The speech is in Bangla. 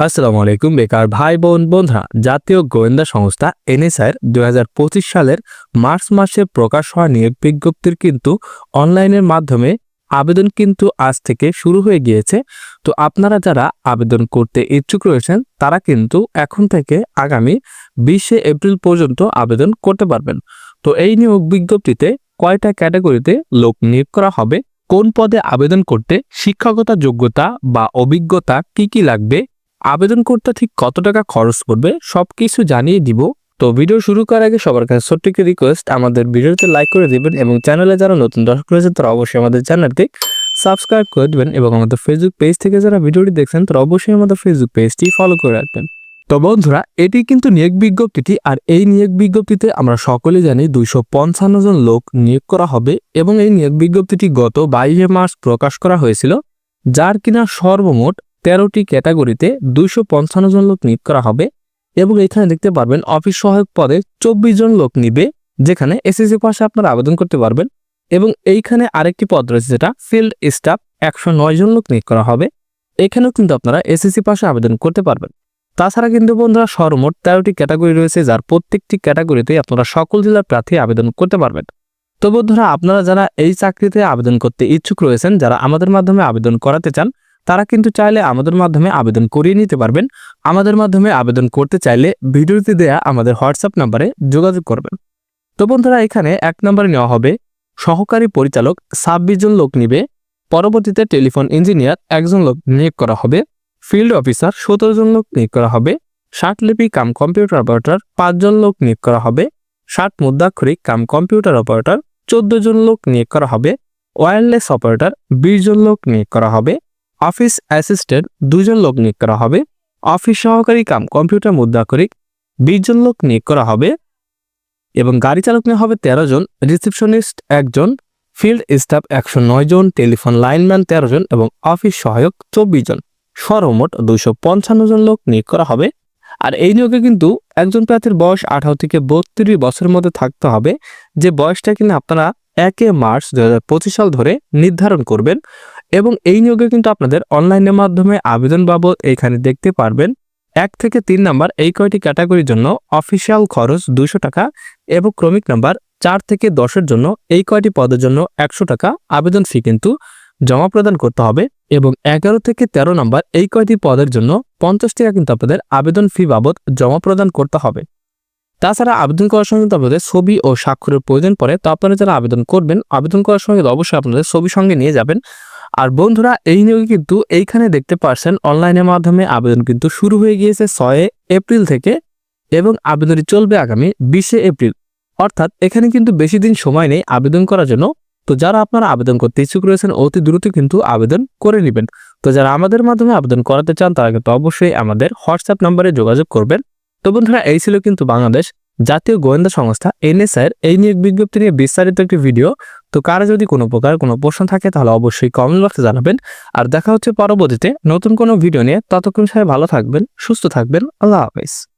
আসসালামু আলাইকুম, বেকার ভাই বোন বন্ধুরা। জাতীয় গোয়েন্দা সংস্থা এনএসআইয়ের দুই সালের মার্চ মাসে প্রকাশ হওয়া নিয়োগ বিজ্ঞপ্তির কিন্তু অনলাইনের মাধ্যমে আবেদন কিন্তু আজ থেকে শুরু হয়ে গিয়েছে। তো আপনারা যারা আবেদন করতে ইচ্ছুক রয়েছেন, তারা কিন্তু এখন থেকে আগামী বিশে এপ্রিল পর্যন্ত আবেদন করতে পারবেন। তো এই নিয়োগ বিজ্ঞপ্তিতে কয়টা ক্যাটাগরিতে লোক নিয়োগ করা হবে, কোন পদে আবেদন করতে শিক্ষাগত যোগ্যতা বা অভিজ্ঞতা কি কি লাগবে আবেদন করতে ঠিক কত টাকা খরচ পড়বে সব কিছু জানিয়ে দিব। তো ভিডিও শুরু করার আগে সবার কাছে ছোট্ট একটি রিকোয়েস্ট আমাদের ভিডিওতে লাইক করে দিবেন এবং চ্যানেলে যারা নতুন দর্শক রয়েছে তারা অবশ্যই আমাদের চ্যানেলটি সাবস্ক্রাইব করে দিবেন এবং আমাদের ফেসবুক পেজ থেকে যারা ভিডিওটি দেখছেন, তারা অবশ্যই আমাদের ফেসবুক পেজটি ফলো করে রাখবেন। তো বন্ধুরা, এটি কিন্তু নিয়োগ বিজ্ঞপ্তিটি, আর এই নিয়োগ বিজ্ঞপ্তিতে আমরা সকলে জানি দুইশো পঞ্চান্ন জন লোক নিয়োগ করা হবে এবং এই নিয়োগ বিজ্ঞপ্তিটি গত বাইশে মার্চ প্রকাশ করা হয়েছিল, যার কিনা সর্বমোট তেরোটি ক্যাটাগরিতে দুইশো পঞ্চান্ন জন লোক নিয়োগ করা হবে এবং এখানে দেখতে পারবেন অফিস সহায়ক পদে চব্বিশ জন লোক নিবে, যেখানে এসএসসি পাশে আপনারা আবেদন করতে পারবেন এবং এইখানে আরেকটি পদ রয়েছে যেটা ফিল্ড স্টাফ, একশো নয় জন লোক নিয়োগ করা হবে। এখানেও কিন্তু আপনারা এসএসসি পাশে আবেদন করতে পারবেন। তাছাড়া কিন্তু বন্ধুরা সর্বমোট তেরোটি ক্যাটাগরি রয়েছে যার প্রত্যেকটি ক্যাটাগরিতে আপনারা সকল জেলার প্রার্থী আবেদন করতে পারবেন। তো বন্ধুরা, আপনারা যারা এই চাকরিতে আবেদন করতে ইচ্ছুক রয়েছেন, যারা আমাদের মাধ্যমে আবেদন করাতে চান তারা কিন্তু চাইলে আমাদের মাধ্যমে আবেদন করিয়ে নিতে পারবেন। আমাদের মাধ্যমে আবেদন করতে চাইলে ভিডিওতে দেয়া আমাদের হোয়াটসঅ্যাপ নাম্বারে যোগাযোগ করবেন। তো বন্ধুরা, এখানে এক নম্বরে নেওয়া হবে, সহকারী পরিচালক ছাব্বিশ জন লোক নিবে, পরবর্তীতে টেলিফোন ইঞ্জিনিয়ার একজন লোক নিয়োগ করা হবে, ফিল্ড অফিসার সতেরো জন লোক নিয়োগ করা হবে, ষাটলিপি কাম কম্পিউটার অপারেটর পাঁচজন লোক নিয়োগ করা হবে, ষাট মুদ্রাক্ষরিক কাম কম্পিউটার অপারেটর চোদ্দ জন লোক নিয়োগ করা হবে, ওয়্যারলেস অপারেটর বিশ জন লোক নিয়োগ করা হবে অফিস অ্যাসিস্ট্যান্ট দুজন লোক নিয়োগ করা হবে। অফিস সহকারী কাম কম্পিউটার মুদ্রাক্ষরিক বিশ জন লোক নিয়োগ করা হবে এবং গাড়ি চালক নেওয়া হবে তেরো জন, রিসেপশনিস্ট একজন, ফিল্ড স্টাফ একশো নয় জন, টেলিফোন লাইনম্যান তেরো জন এবং অফিস সহায়ক চব্বিশ জন। সর্বমোট দুইশো পঞ্চান্ন জন লোক নিয়োগ করা হবে। আর এই নিয়োগে কিন্তু একজন প্রার্থীর বয়স আঠারো থেকে বত্রিশ বছরের মধ্যে থাকতে হবে। যে বয়সটা কিনা আপনারা একে মার্চ দুই হাজার পঁচিশ সাল ধরে নির্ধারণ করবেন। এবং এই নিয়োগে কিন্তু আপনাদের অনলাইনের মাধ্যমে আবেদন বাবদ এখানে দেখতে পারবেন। এক থেকে তিন নাম্বার এই কয়টি ক্যাটাগরির জন্য অফিসিয়াল খরচ দুশো টাকা এবং ক্রমিক নাম্বার চার থেকে দশের জন্য এই কয়টি পদের জন্য একশো টাকা আবেদন ফি কিন্তু জমা প্রদান করতে হবে এবং এগারো থেকে ১৩ নাম্বার এই কয়টি পদের জন্য পঞ্চাশ টাকা কিন্তু আপনাদের আবেদন ফি বাবদ জমা প্রদান করতে হবে। তাছাড়া আবেদন করার সময় কিন্তু আপনাদের ছবি ও স্বাক্ষরের প্রয়োজন পড়ে, তো আপনারা যারা আবেদন করবেন, আবেদন করার সময় অবশ্যই আপনাদের ছবি সঙ্গে নিয়ে যাবেন। আর বন্ধুরা, এই নিয়োগে কিন্তু এইখানে দেখতে পারছেন, অনলাইনের মাধ্যমে আবেদন কিন্তু শুরু হয়ে গিয়েছে ছয় এপ্রিল থেকে এবং আবেদনটি চলবে আগামী বিশে এপ্রিল। অর্থাৎ এখানে কিন্তু বেশি দিন সময় নেই আবেদন করার জন্য। তো যারা আপনারা আবেদন করতে ইচ্ছুক রয়েছেন, অতি দ্রুত কিন্তু আবেদন করে নেবেন। তো যারা আমাদের মাধ্যমে আবেদন করাতে চান, তারা কিন্তু অবশ্যই আমাদের হোয়াটসঅ্যাপ নাম্বারে যোগাযোগ করবেন। তো বন্ধুরা, এই ছিল কিন্তু বাংলাদেশ জাতীয় গোয়েন্দা সংস্থা এনএসআইয়ের এই নিয়োগ বিজ্ঞপ্তি নিয়ে বিস্তারিত একটি ভিডিও। তো কারও যদি কোনো প্রকার কোনো প্রশ্ন থাকে, তাহলে অবশ্যই কমেন্ট বক্সে জানাবেন। আর দেখা হচ্ছে পরবর্তীতে নতুন কোনো ভিডিও নিয়ে। ততক্ষণ সাহেব ভালো থাকবেন, সুস্থ থাকবেন। আল্লাহ হাফেজ।